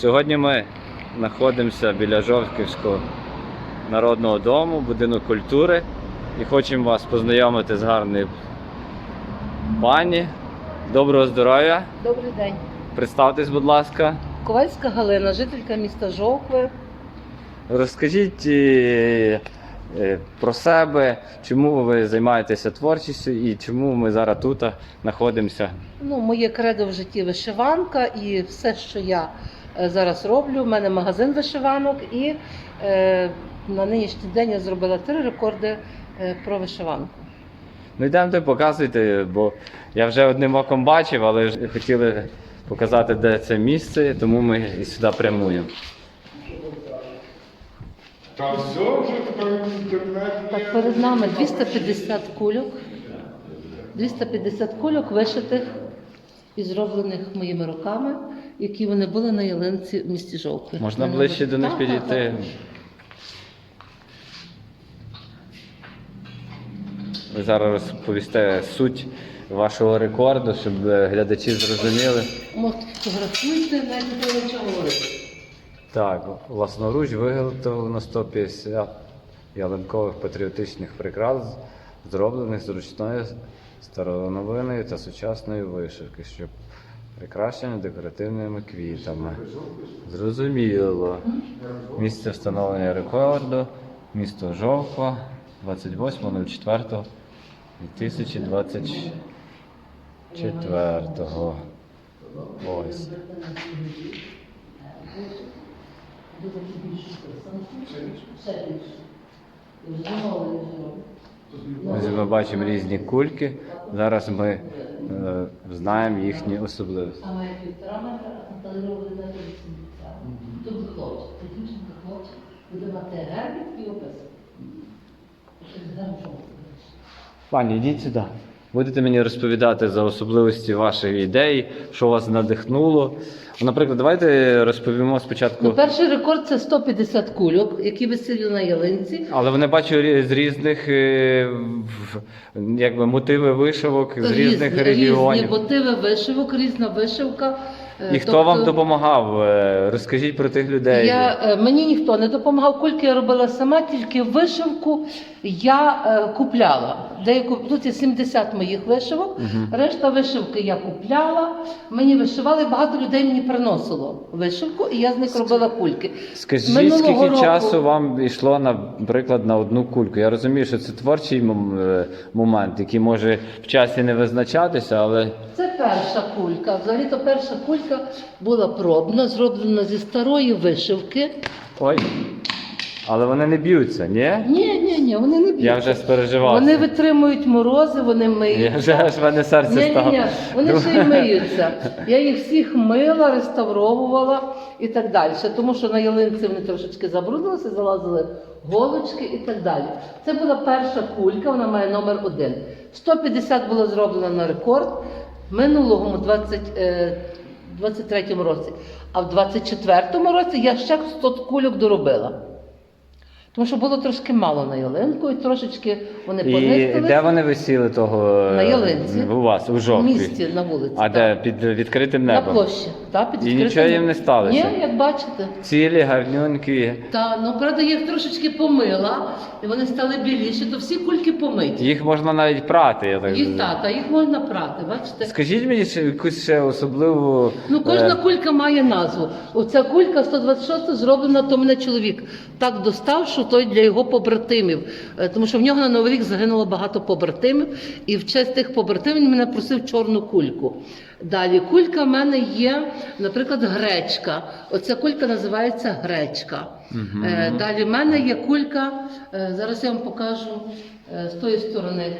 Сьогодні ми знаходимося біля Жовківського народного дому, будинок культури і хочемо вас познайомити з гарною пані. Доброго здоров'я! Добрий день. Представтесь, будь ласка. Ковальська Галина, жителька міста Жовкви. Розкажіть е, е, про себе, чому ви займаєтеся творчістю і чому ми зараз тут знаходимося. Ну, моє кредо в житті вишиванка і все, що я зараз роблю. У мене магазин вишиванок, і е, на нинішній день я зробила три рекорди е, про вишиванку. Ну йдемте, показуйте, бо я вже одним оком бачив, але ж хотіли показати, де це місце, тому ми і сюди прямуємо. Та все вже тепер інтернет. Так, перед нами 250 кульок. 250 кульок вишитих і зроблених моїми руками, які вони були на ялинці в місті Жовкви. Можна Вони ближче були- до них Так, так, підійти. так. Ви зараз розповісте суть вашого рекорду, щоб е, глядачі зрозуміли. Можете фотографуйте, навіть не нічого говорити. Так, власноруч виготовлено 150 ялинкових патріотичних прикрас, зроблених з ручної старовиновинної та сучасної вишивки, що прикрашені декоративними квітами. Зрозуміло. Місце встановлення рекорду, місто Жовква, 28.04.2024. Ось. Ось ми бачимо різні кульки. Зараз ми е, знаємо їхні особливості. А має півтора метра, а 80. Тут хлопчик, це дівчинка хлопчик, буде мати гербік і опис. Пані, йдіть сюди. Будете мені розповідати за особливості ваших ідей, що вас надихнуло. Наприклад, давайте розповімо спочатку. Ну, перший рекорд це 150 кульок, які висіли на ялинці. Але вони бачу з різних е, якби, мотиви вишивок, з різних різні, регіонів. Різні мотиви вишивок, різна вишивка. І хто тобто вам допомагав? Е, Розкажіть про тих людей. Я, е, мені ніхто не допомагав, кульки я робила сама, тільки вишивку я е, купляла. Деяку, тут є 70 моїх вишивок, решта вишивки я купляла. Мені вишивали, багато людей мені приносило вишивку, і я з них робила кульки. Скажіть, Минулого скільки року- часу вам йшло, наприклад, на одну кульку? Я розумію, що це творчий мом- момент, який може в часі не визначатися, але Це перша кулька. Взагалі-то перша кулька була пробна, зроблена зі старої вишивки. ой. Але вони не б'ються, ні? Ні, ні, ні, вони не б'ють. Я вже спереживався. Вони витримують морози, вони миються. Я вже аж в мене серце Ні, ні, стало. ні, вони ще й миються. Я їх всіх мила, реставровувала і так далі. Тому що на ялинці вони трошечки забруднилися, залазили голочки і так далі. Це була перша кулька, вона має номер один. 150 було зроблено на рекорд минулому 20, е, 23-му році. А в 24-му році я ще 100 кульок доробила. Тому що було трошки мало на ялинку, і трошечки вони І де вони висіли того На ялинці. у вас, у В місті на вулиці. А так. де під відкритим На площі. Та, під І нічого їм не сталося? Ні, як бачите. Цілі, гарнюнькі. Та, ну правда, їх трошечки помила, і вони стали біліші, то всі кульки помиті. Їх можна навіть прати, я так Їх розумію. та, та їх можна прати, бачите? Скажіть мені ще якусь ще особливу. Ну, кожна е, кулька має назву. Оця кулька 126 зроблена, то мене чоловік так достав, що той для його побратимів. Е, Тому що в нього на Новий рік загинуло багато побратимів, і в честь тих побратимів він мене просив чорну кульку. Далі кулька в мене є, наприклад, гречка. Оця кулька називається гречка. Е, Далі в мене є кулька, е, зараз я вам покажу з тої сторони.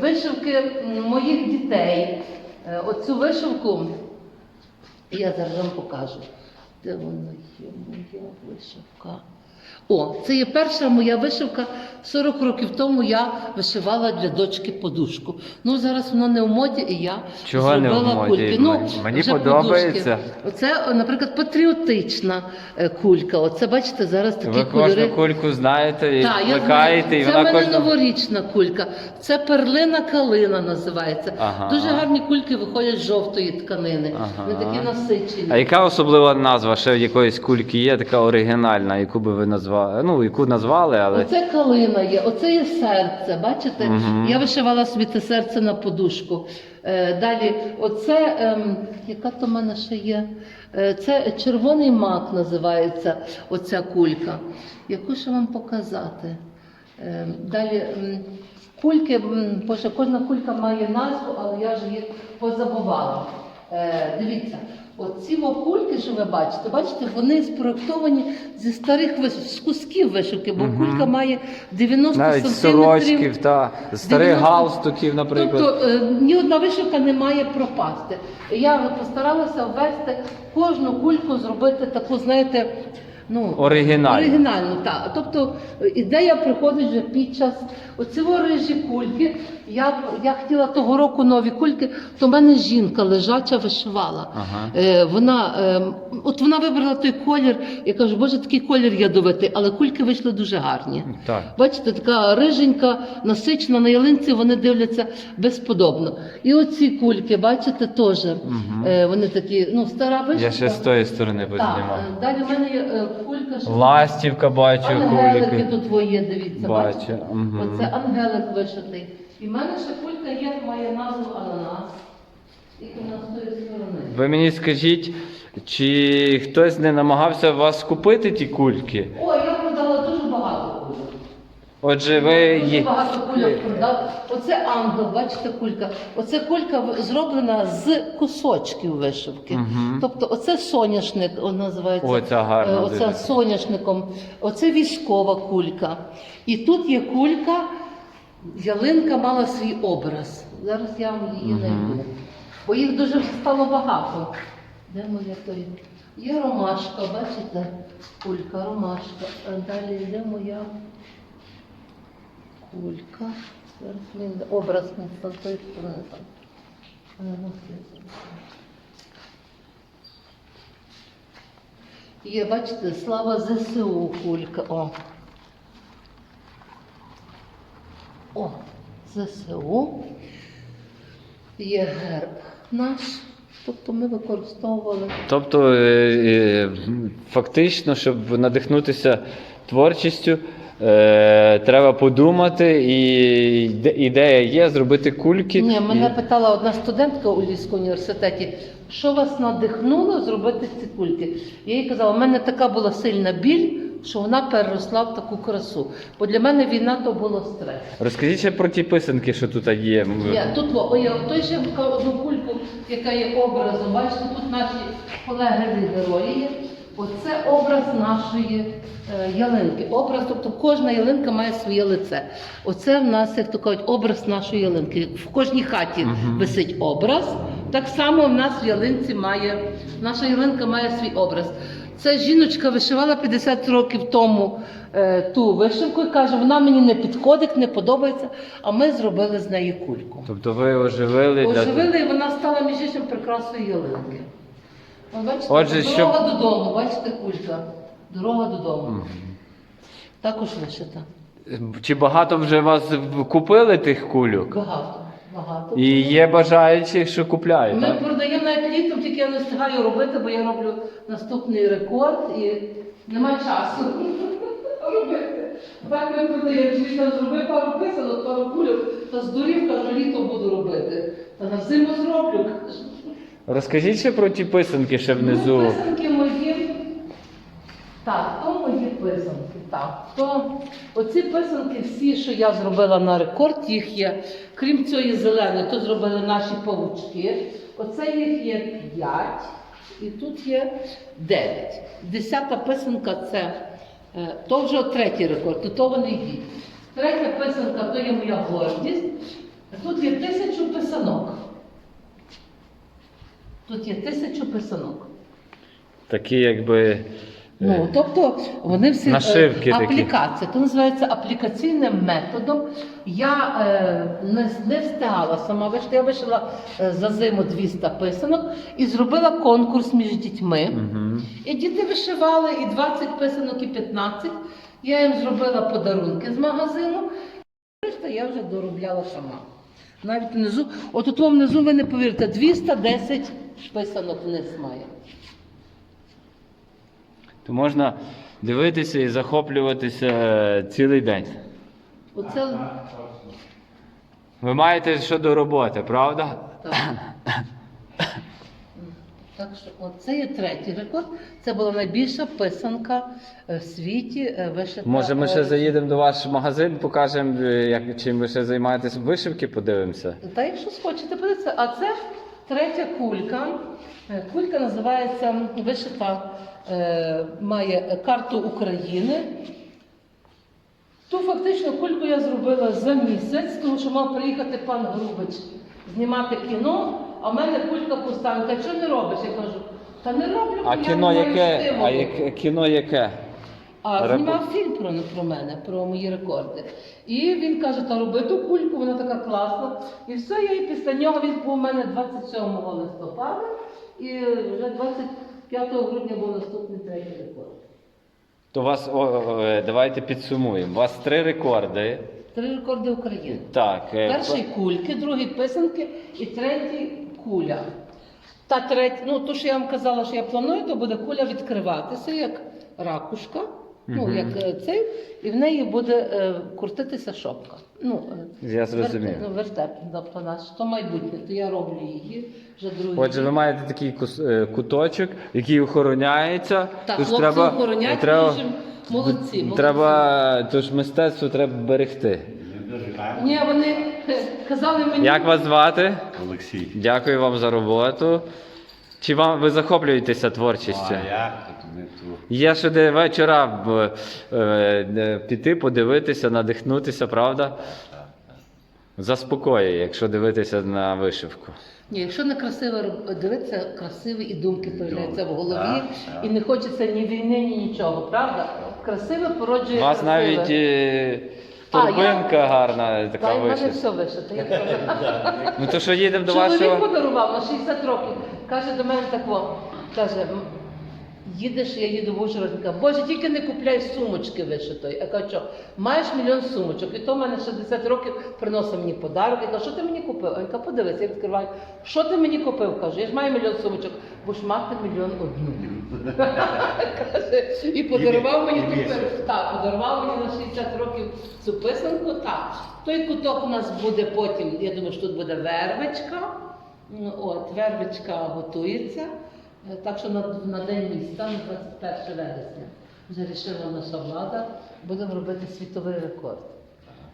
Вишивки моїх дітей. Оцю вишивку я зараз вам покажу. Де вона є, моя вишивка? О, це є перша моя вишивка 40 років тому я вишивала для дочки подушку. Ну зараз воно не в моді, і я Чого не в моді? кульки. Ну, Мені вже подобається. подушки. Оце, наприклад, патріотична е, кулька. Оце, бачите, зараз такі Ви кольори. кожну кульку знаєте і Так, я і Це в мене кожна. новорічна кулька. Це перлина калина називається. Ага. Дуже гарні кульки виходять з жовтої тканини. Ага. Вони такі насичені. А яка особлива назва ще в якоїсь кульки є, така оригінальна, яку би ви назвали? Ну, яку назвали, але. Оце калина є, оце є серце. Бачите? Мгм. Я вишивала собі це серце на подушку. Е, далі, оце, ем, яка то в мене ще є? Е, це червоний мак називається оця кулька. Яку ще вам показати? Е, далі кульки, боже, кожна кулька має назву, але я ж їх позабувала. Е, дивіться, оці вокульки, що ви бачите, бачите, вони спроектовані зі старих виш... з кусків вишивки, бо Мгм. кулька має 90 Навіть сантиметрів. сорочків та старих 90 галстуків, наприклад. Тобто е, ні одна вишивка не має пропасти. Я постаралася ввести кожну кульку, зробити таку, знаєте, ну Оригінальну. Оригінальну, так. Тобто е, ідея приходить вже під час оцього рижі кульки. Я, я хотіла того року нові кульки, то в мене жінка лежача вишивала. Ага. Е, вона, е, от вона вибрала той колір. Я кажу, боже, такий колір ядовитий, але кульки вийшли дуже гарні. Так. Бачите, така риженька, насичена на ялинці, вони дивляться безподобно. І оці кульки, бачите, теж Мгм. е, вони такі, ну, стара вишивка. Я ще з тої сторони познімав. е, далі в мене Ластівка бачу, Ангелики тут твоє, дивіться, Бачу, бачите? мгм. Оце ангелик вишитий. І в мене ще кулька є, має назву ананас. Тільки вона з тої сторони. Ви мені скажіть, чи хтось не намагався вас купити ті кульки? О, я продала дуже багато кульок. Отже, ви Дуже є. багато кульок продав. Оце ангел, бачите, кулька. Оце кулька в- зроблена з кусочків вишивки. Мгм. Тобто, оце соняшник, он називається. О, ця гарна Е, Оце дуже. соняшником. Оце військова кулька. І тут є кулька. Ялинка мала свій образ. Зараз я вам її Мгм. знайду. Бо їх дуже стало багато. Де моя той? Є ромашка, бачите? Кулька, ромашка. А далі йде моя кулька. Мені образ з тої там. Є, бачите, слава ЗСУ кулька. О. О, ЗСУ. Є герб наш. Тобто ми використовували. Тобто, е, е, фактично, щоб надихнутися творчістю, е, треба подумати, і ідея є зробити кульки. Ні, мене питала одна студентка у Львівському університеті, що вас надихнуло зробити ці кульки. Я їй казала, у мене така була сильна біль, що вона переросла в таку красу. Бо для мене війна то було стрес. Розкажіть ще про ті писанки, що тут є. Я, тут о, я той ще одну кульку, яка є образом. Бачите, тут наші колеги герої є. Оце образ нашої е, ялинки. Образ, тобто кожна ялинка має своє лице. Оце в нас, як то кажуть, образ нашої ялинки. В кожній хаті Мгм. висить образ. Так само в нас в ялинці має, наша ялинка має свій образ. Це жіночка вишивала 50 років тому е, ту вишивку і каже, вона мені не підходить, не подобається, а ми зробили з неї кульку. Тобто ви оживили для і вона стала між іншим прикрасою ялинки. От бачите, Отже, дорога додому, бачите, кулька. Дорога додому. Також вишита. Чи багато вже вас купили тих кульок? Багато. Багато. І є бажаючі, що купляють, Ми так? продаємо навіть літом, тільки я не встигаю робити, бо я роблю наступний рекорд і нема часу робити. Так ми продаємо, чи там зроби пару писанок, пару кульок, та здурів, кажу, літо буду робити. Та на зиму зроблю. кажу. Розкажіть ще про ті писанки ще внизу. Ну, писанки мої. Так, то мої писанки. Так, то оці писанки всі, що я зробила на рекорд, їх є. Крім цієї зеленої, то зробили наші павучки. Оце їх є 5, і тут є 9. Десята писанка це е, то вже третій рекорд, то того не йдіть. Третя писанка то є моя гордість. Тут є тисячу писанок. Тут є тисячу писанок. Такі, якби Ну, тобто вони всі е, Нашивки такі. аплікація. Це називається аплікаційним методом. Я е, не, не встигала сама вишити. Я вишила е, за зиму 200 писанок і зробила конкурс між дітьми. Угу. І діти вишивали і 20 писанок, і 15. Я їм зробила подарунки з магазину. Решта я вже доробляла сама. Навіть внизу, от у тому внизу ви не повірите, 210 писанок вниз має. То можна дивитися і захоплюватися е, цілий день. Оце Ви маєте щодо роботи, правда? так. Так що от це є третій рекорд. Це була найбільша писанка е, в світі е, вишита. Може, ми ще заїдемо до ваш магазин, покажемо, як чим ви ще займаєтесь вишивки, подивимося. Та якщо схочете подивитися, а це третя кулька. Е, Кулька називається вишита, е, має карту України. Ту фактично кульку я зробила за місяць, тому що мав приїхати пан Грубич знімати кіно, а в мене кулька пуста. Він що не робиш? Я кажу, та не роблю, бо А я кіно не маю яке? стимулу». А яке кіно яке? А Рекорд. знімав фільм про, про мене, про мої рекорди. І він каже, та роби ту кульку, вона така класна. І все, я і після нього він був у мене 27 листопада, і вже 25 грудня був наступний третій рекорд. То вас о, о, давайте підсумуємо. У вас три рекорди. Три рекорди України. Так, е, Перший кульки, другий писанки і третій куля. Та третя, ну то, що я вам казала, що я планую, то буде куля відкриватися як ракушка, ну як е, цей, і в неї буде е, крутитися шопка. Ну, е, Я зрозумів. верте- ну, вертеп, тобто наш, то майбутнє, то я роблю її вже другий. Отже, ви рік. маєте такий кус- е, куточок, який охороняється. Так, Тож хлопці охороняють, треба, дуже молодці, молодці. Треба, тож мистецтво треба берегти. Ні, вони е, казали мені. Як вас звати? Олексій. Дякую вам за роботу. Чи вам ви захоплюєтеся творчістю? А як? Є що де вечора б, е, е, піти, подивитися, надихнутися, правда? Заспокоює, якщо дивитися на вишивку. Ні, якщо не красиво дивитися, красиві і думки появляються в голові, Так, так. і не хочеться ні війни, ні нічого, правда? Красиве породжує У вас красиве. навіть е, А, торбинка я- гарна, така Та й в мене вишивка. все вишито. я. Ну то що їдемо до Чоловік подарував на 60 років. Каже до мене тако, каже, «М, їдеш, я їду в Ужгород. Він каже, Боже, тільки не купляй сумочки вишитої. Я кажу, що маєш мільйон сумочок. І то в мене 60 років приносив мені подарок. Я кажу, що ти мені купив? А він каже, подивись, я відкриваю. Що ти мені купив? Кажу, я ж маю мільйон сумочок, бо ж мати мільйон одну. Каже, І подарував мені ту так, подарував мені на 60 років цю писанку. Так. Той куток у нас буде потім, я думаю, що тут буде вервичка. Ну, От, вервичка готується. Е, Так що на, на день міста, на 21 вересня, вже рішила наша влада, будемо робити світовий рекорд.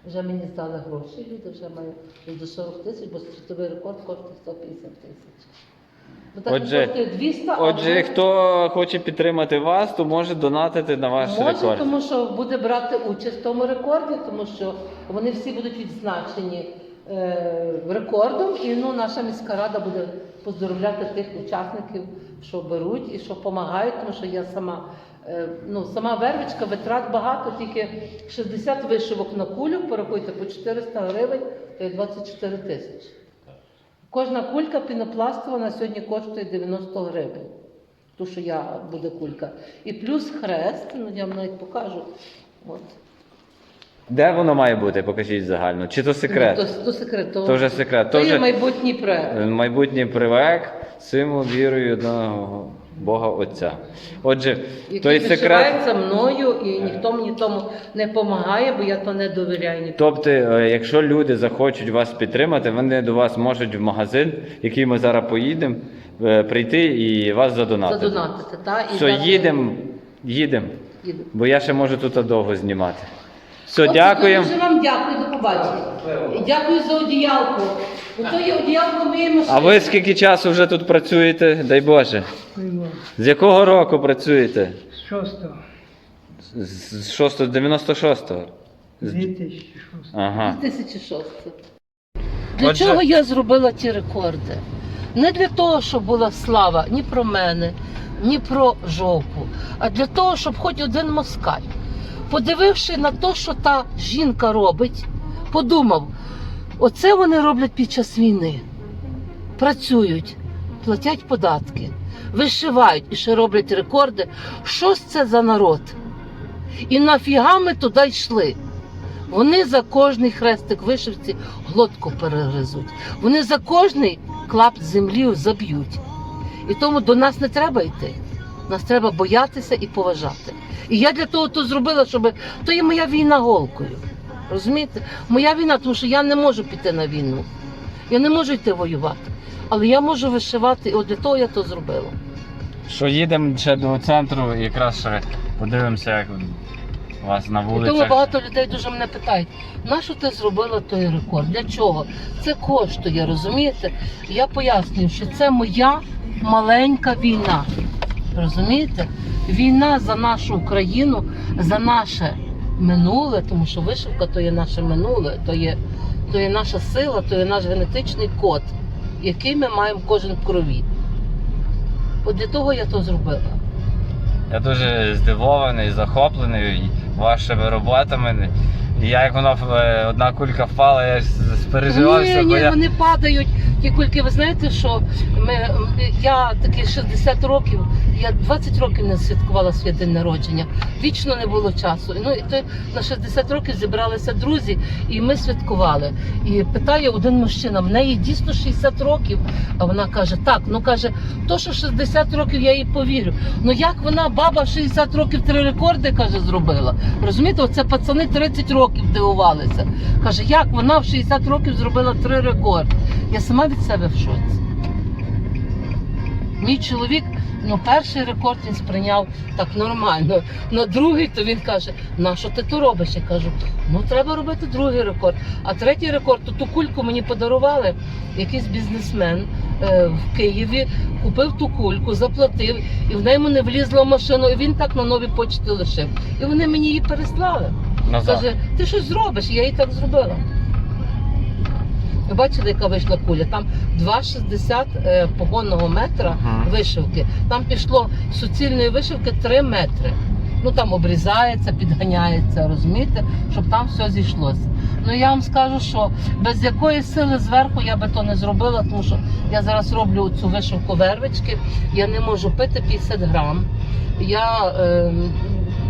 Вже мені здали гроші, люди вже мають до 40 тисяч, бо світовий рекорд коштує 150 тисяч. Бо так Отже, 200, Отже, вже- хто хоче підтримати вас, то може донатити на ваш Може, рекорд. тому що буде брати участь в тому рекорді, тому що вони всі будуть відзначені е, рекордом, і ну, наша міська рада буде поздоровляти тих учасників, що беруть і що допомагають, тому що я сама. е, Ну, сама вервичка, витрат багато, тільки 60 вишивок на кулю, порахуйте, по 400 гривень, то є 24 тисячі. Кожна кулька пінопластова на сьогодні коштує 90 гривень. Ту, що я буде кулька. І плюс хрест, ну я вам навіть покажу. От. Де воно має бути? Покажіть загально. Чи то секрет? Ну, то, то секрет. То, То вже секрет. То То є вже- майбутній проект. Майбутній привек, символ вірою одного Бога Отця. Отже, той Який секрет. вишивається мною, і ніхто мені тому не допомагає, бо я то не довіряю нікому. Тобто, е, якщо люди захочуть вас підтримати, вони до вас можуть в магазин, який ми зараз поїдемо, е, прийти і вас задонатити. Задонатити, та? І Все, дати- їдемо, їдемо, Їдемо. бо я ще можу тут довго знімати. Все, Хлопці, дякуємо. Дуже вам дякую, до побачення. Дякую за одіялку. Ото є одіялко моєї. А ви скільки часу вже тут працюєте? Дай Боже. З якого року працюєте? З шостого. З 6 96-го. З- 2006. Ага. 2006. Для Отже- чого я зробила ті рекорди? Не для того, щоб була слава ні про мене, ні про жовку, а для того, щоб хоч один москаль, подививши на те, що та жінка робить, подумав: оце вони роблять під час війни. Працюють, платять податки, вишивають і ще роблять рекорди. Що ж це за народ? І нафіга ми туди йшли? Вони за кожний хрестик вишивці глотку перегризуть. Вони за кожний клап землі заб'ють. І тому до нас не треба йти. Нас треба боятися і поважати. І я для того то зробила, щоб то є моя війна голкою. Розумієте? Моя війна, тому що я не можу піти на війну. Я не можу йти воювати. Але я можу вишивати, і от для того я то зробила. Що їдемо ще до центру, і якраз ще подивимося, як у вас на І тому багато людей дуже мене питають, на що ти зробила той рекорд? Для чого? Це коштує, розумієте? Я пояснюю, що це моя маленька війна. Розумієте? Війна за нашу Україну, за наше минуле, тому що вишивка то є наше минуле, то є, то є наша сила, то є наш генетичний код, який ми маємо кожен в крові. От для того я то зробила. Я дуже здивований, захоплений вашими роботами. Я як воно е, одна кулька впала, я спереживався, Ні, бо ні, я. вони падають. Ті кульки, ви знаєте, що ми, я такі 60 років, я 20 років не святкувала свій день народження. Вічно не було часу. Ну і то на 60 років зібралися друзі, і ми святкували. І питає один мужчина: в неї дійсно 60 років. А вона каже: так, ну каже, то що 60 років я їй повірю. Ну як вона, баба, в 60 років три рекорди каже, зробила. Розумієте, оце пацани 30 років дивувалися. Каже, як вона в 60 років зробила три рекорди. Я сама від себе в шоці. Мій чоловік, ну перший рекорд він сприйняв так нормально. На другий то він каже: на що ти то робиш? Я кажу, ну треба робити другий рекорд. А третій рекорд, то ту кульку мені подарували якийсь бізнесмен е, в Києві, купив ту кульку, заплатив, і в неї мене влізла в машину, і він так на новій почті лишив. І вони мені її переслали. Назад. Каже, ти щось зробиш, я їй так зробила. Ви бачили, яка вийшла куля? Там 2,60 е, погонного метра вишивки. Там пішло суцільної вишивки 3 метри. Ну там обрізається, підганяється, розумієте, щоб там все зійшлося. Ну я вам скажу, що без якої сили зверху я би то не зробила, тому що я зараз роблю цю вишивку вервички, я не можу пити 50 грам. Я, е,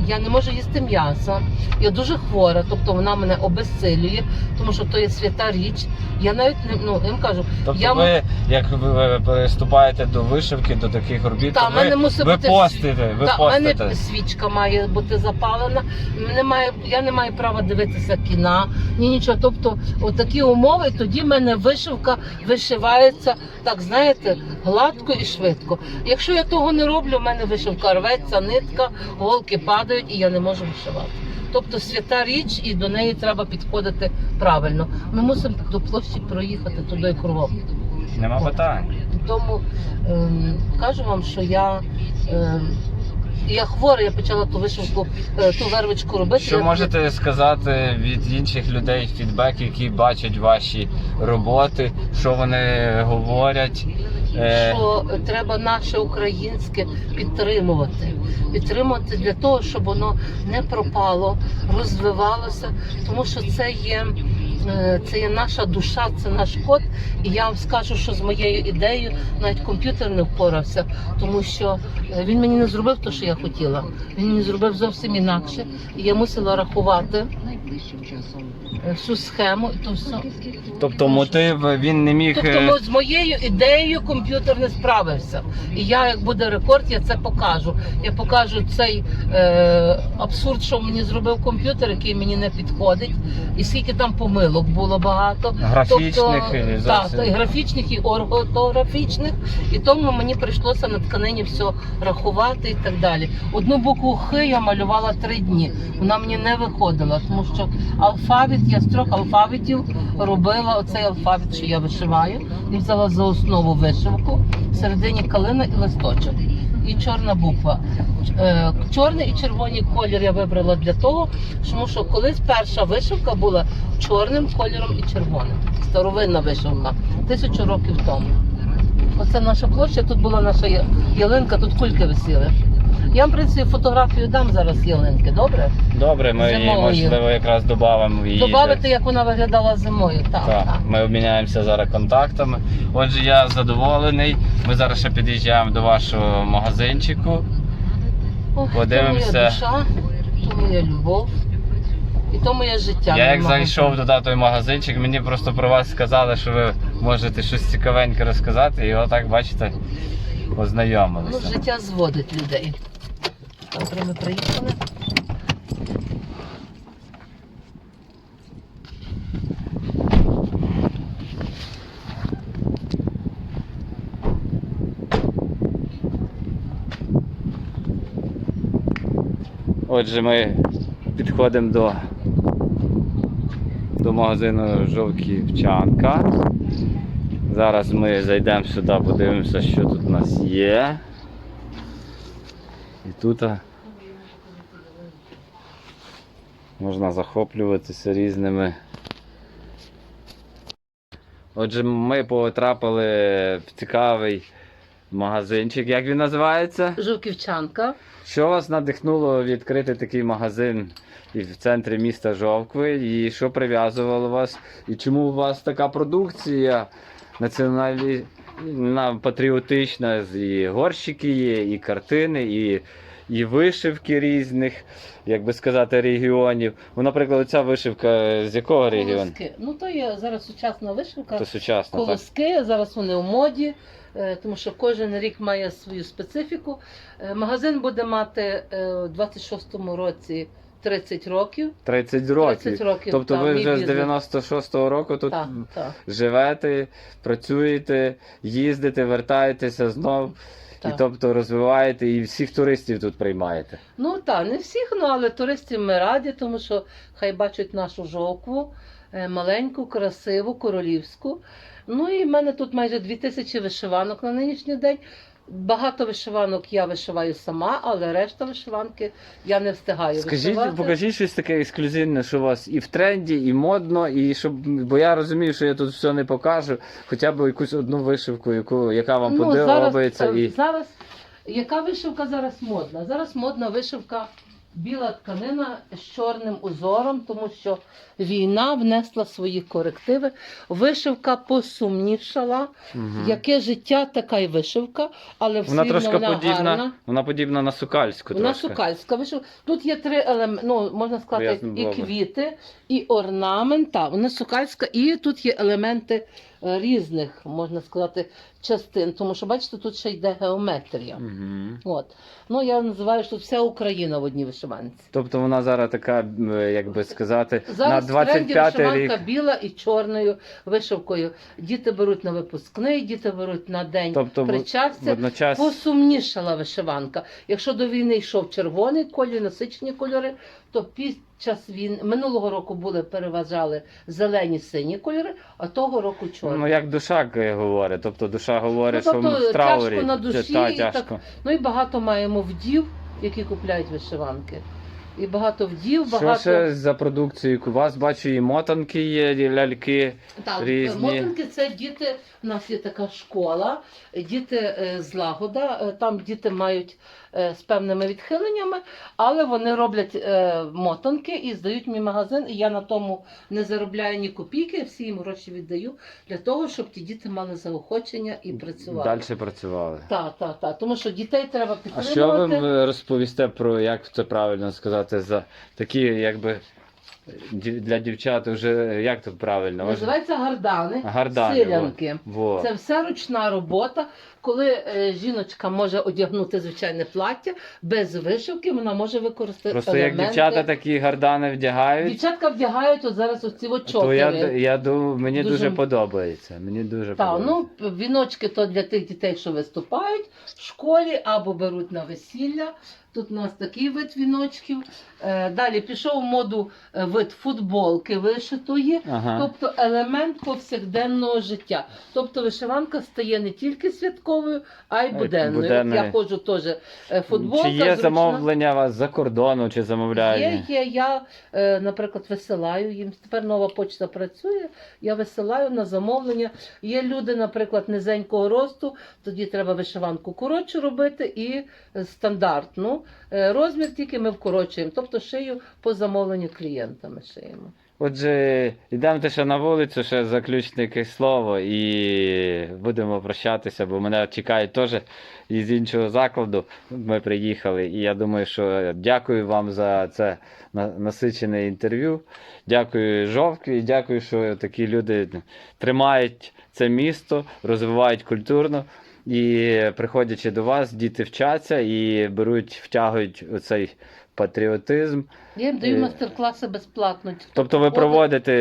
я не можу їсти м'яса. Я дуже хвора, тобто вона мене обезсилює, тому що то є свята річ. Я навіть не ну я вам кажу, Тобто я ви, як ви приступаєте до вишивки, до таких робіт, Та, то мене ви, мусить ви бути постите, ви Та, постите. мене свічка має бути запалена. Мене має, я не маю права дивитися кіна, ні нічого. Тобто, отакі умови, тоді в мене вишивка вишивається, так знаєте, гладко і швидко. Якщо я того не роблю, в мене вишивка рветься, нитка, голки падають і я не можу вишивати. Тобто свята річ, і до неї треба підходити правильно. Ми мусимо до площі проїхати туди кругом. Нема питань. Тому ем, кажу вам, що я, ем, я хвора, я почала ту вишивку, е, ту вервичку робити. Що Я- можете сказати від інших людей, фідбек, які бачать ваші роботи, що вони говорять? Е, що треба наше українське підтримувати. Підтримувати для того, щоб воно не пропало, розвивалося, тому що це є. Е, Це є наша душа, це наш код. І я вам скажу, що з моєю ідеєю навіть комп'ютер не впорався, тому що е, він мені не зробив те, що я хотіла. Він мені зробив зовсім інакше. І я мусила рахувати е, всю схему і то все. тобто мотив він не міг. Тобто е, з моєю ідеєю комп'ютер не справився. І я, як буде рекорд, я це покажу. Я покажу цей е, абсурд, що мені зробив комп'ютер, який мені не підходить, і скільки там помилок було багато. Графічних тобто, і так, та, і графічних, і орготографічних. І тому мені прийшлося на тканині все рахувати і так далі. Одну букву Х я малювала три дні. Вона мені не виходила, тому що алфавіт, я з трьох алфавітів робила оцей алфавіт, що я вишиваю, і взяла за основу вишивку. Середині калина і листочок. І чорна буква. Е, Чорний і червоний колір я вибрала для того, тому що колись перша вишивка була чорним кольором і червоним. Старовинна вишивка, тисячу років тому. Оце наша площа, тут була наша ялинка, тут кульки висіли. Я вам, в принципі, фотографію дам зараз ялинки, добре? Добре, ми її можливо якраз додамо її. Добавити, як вона виглядала зимою. Так, Так, так. ми обміняємося зараз контактами. Отже, я задоволений. Ми зараз ще під'їжджаємо до вашого магазинчику. Ох, Подивимося. То моя душа, то моя любов. І то моє життя. Я як зайшов туди той магазинчик, мені просто про вас сказали, що ви можете щось цікавеньке розказати, і отак, бачите, Ну, познайомилися. життя зводить людей. Добре, ми приїхали. Отже, ми підходимо до, до магазину Жовківчанка. Зараз ми зайдемо сюди, подивимося, що тут у нас є. І тут можна захоплюватися різними. Отже, ми потрапили в цікавий магазинчик. Як він називається? Жовківчанка. Що вас надихнуло відкрити такий магазин і в центрі міста Жовкви? І що прив'язувало вас? І чому у вас така продукція націоналі... на- патріотична? І горщики є, і картини, і, і вишивки різних, як би сказати, регіонів. Ну, наприклад, ця вишивка з якого регіону? Ну то є зараз сучасна вишивка. То сучасно, так? Колоски, зараз вони у моді, е, тому що кожен рік має свою специфіку. Е, Магазин буде мати е, у 26-му році 30 років. 30 років. 30 років, Тобто так, ви мій вже з бізнес. 96-го року тут Так, так, живете, працюєте, їздите, вертаєтеся знов. І так. тобто розвиваєте і всіх туристів тут приймаєте. Ну так, не всіх, ну але туристів ми раді, тому що хай бачать нашу жовкву, е, маленьку, красиву, королівську. Ну і в мене тут майже дві тисячі вишиванок на нинішній день. Багато вишиванок я вишиваю сама, але решта вишиванки я не встигаю Скажіть, вишивати. покажіть щось таке ексклюзивне, що у вас і в тренді, і модно, і щоб. Бо я розумію, що я тут все не покажу, хоча б якусь одну вишивку, яку, яка вам подобається. зараз, е, І... зараз, яка вишивка зараз модна? Зараз модна вишивка біла тканина з чорним узором, тому що війна внесла свої корективи. Вишивка посумнішала. Мгм. Яке життя, така й вишивка, але все Вона трошки вона подібна, гарна. вона подібна на сукальську. Вона трошки. сукальська вишивка. Тут є три елементи, ну можна сказати, і квіти, і орнамент. Так, вона сукальська, і тут є елементи різних, можна сказати, частин. Тому що бачите, тут ще йде геометрія. Мгм. От. Ну я називаю, що тут вся Україна в одній вишиванці. Тобто вона зараз така, як би сказати, Зараз на в тренді 25 вишиванка рік. біла і чорною вишивкою. Діти беруть на випускний, діти беруть на день Тобто в- причастя. водночас. Посумнішала вишиванка. Якщо до війни йшов червоний колір, насичені кольори, то під час війни минулого року були переважали зелені сині кольори, а того року чорні. Ну, як душа говорить, тобто душа говорить, Ну, тобто, що в траурі. тяжко на душі Та, і тяжко. Ну і багато маємо вдів, які купляють вишиванки. І багато вдів, Що багато ще за продукцією? У вас бачу, і мотанки є, і ляльки. Так, різні? мотанки це діти. У нас є така школа, діти е, з лагода. е, Там діти мають з певними відхиленнями, але вони роблять е, мотанки і здають мій магазин. І я на тому не заробляю ні копійки, всі їм гроші віддаю для того, щоб ті діти мали заохочення і працювали. Далі працювали. Так, так, так. Тому що дітей треба А що ви розповісте про, як це правильно сказати, за такі, якби для дівчат вже як тут правильно? Називається гардани, Гардани, силянки. Во. Це все ручна робота. Коли е, жіночка може одягнути звичайне плаття без вишивки, вона може використати Просто як дівчата такі гардани вдягають, Дівчатка вдягають от зараз оці то я, я думаю, мені дуже, Дуже- подобається. Мені дуже Так, подобається. ну віночки то для тих дітей, що виступають в школі або беруть на весілля. Тут у нас такий вид віночків. Е, Далі пішов в моду е, вид футболки вишитої. Ага. Тобто елемент повсякденного життя. Тобто вишиванка стає не тільки святковою, а й буденною. От. Я ходжу теж е, футболка. Чи є зручна. замовлення у вас за кордону, чи замовляють? Є, є. Я, е, наприклад, висилаю їм. Тепер нова почта працює. Я висилаю на замовлення. Є люди, наприклад, низенького росту, тоді треба вишиванку коротшу робити і стандартну. Е, Розмір тільки ми вкорочуємо, тобто шию по замовленню клієнта ми шиємо. Отже, йдемо ще на вулицю, ще заключне слово, і будемо прощатися, бо мене чекають теж із іншого закладу. Ми приїхали, і я думаю, що дякую вам за це на- насичене інтерв'ю. Дякую Жовтві, і дякую, що такі люди тримають це місто, розвивають культурно. І приходячи до вас, діти вчаться і беруть, втягують оцей патріотизм. Я їм даю Е, майстер-класи безплатно. Тобто ви проводите.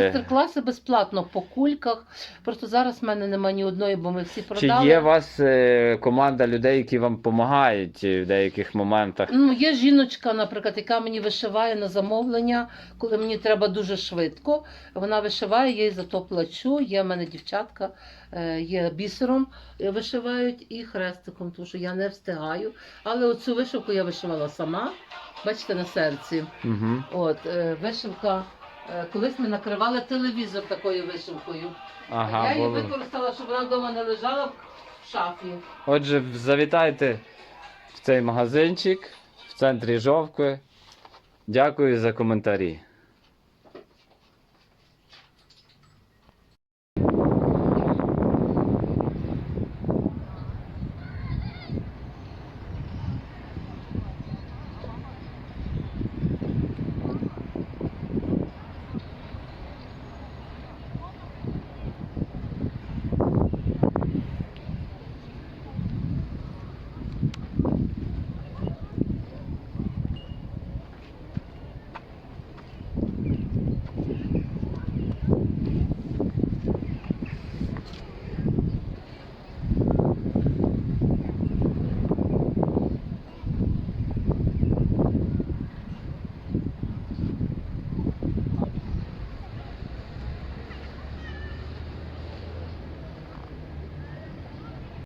Майстер-класи безплатно по кульках. Просто зараз в мене немає ні одної, бо ми всі Чи продали. є у вас е, команда людей, які вам допомагають в деяких моментах? Ну, є жіночка, наприклад, яка мені вишиває на замовлення, коли мені треба дуже швидко. Вона вишиває, я їй за то плачу. Є в мене дівчатка, е, є бісером е, вишивають і хрестиком, тому що я не встигаю. Але оцю вишивку я вишивала сама. Бачите, на серці. Угу. От е, вишивка. е, Колись ми накривали телевізор такою вишивкою. я Ага, її було. використала, щоб вона вдома не лежала в шафі. Отже, завітайте в цей магазинчик в центрі Жовкви. Дякую за коментарі.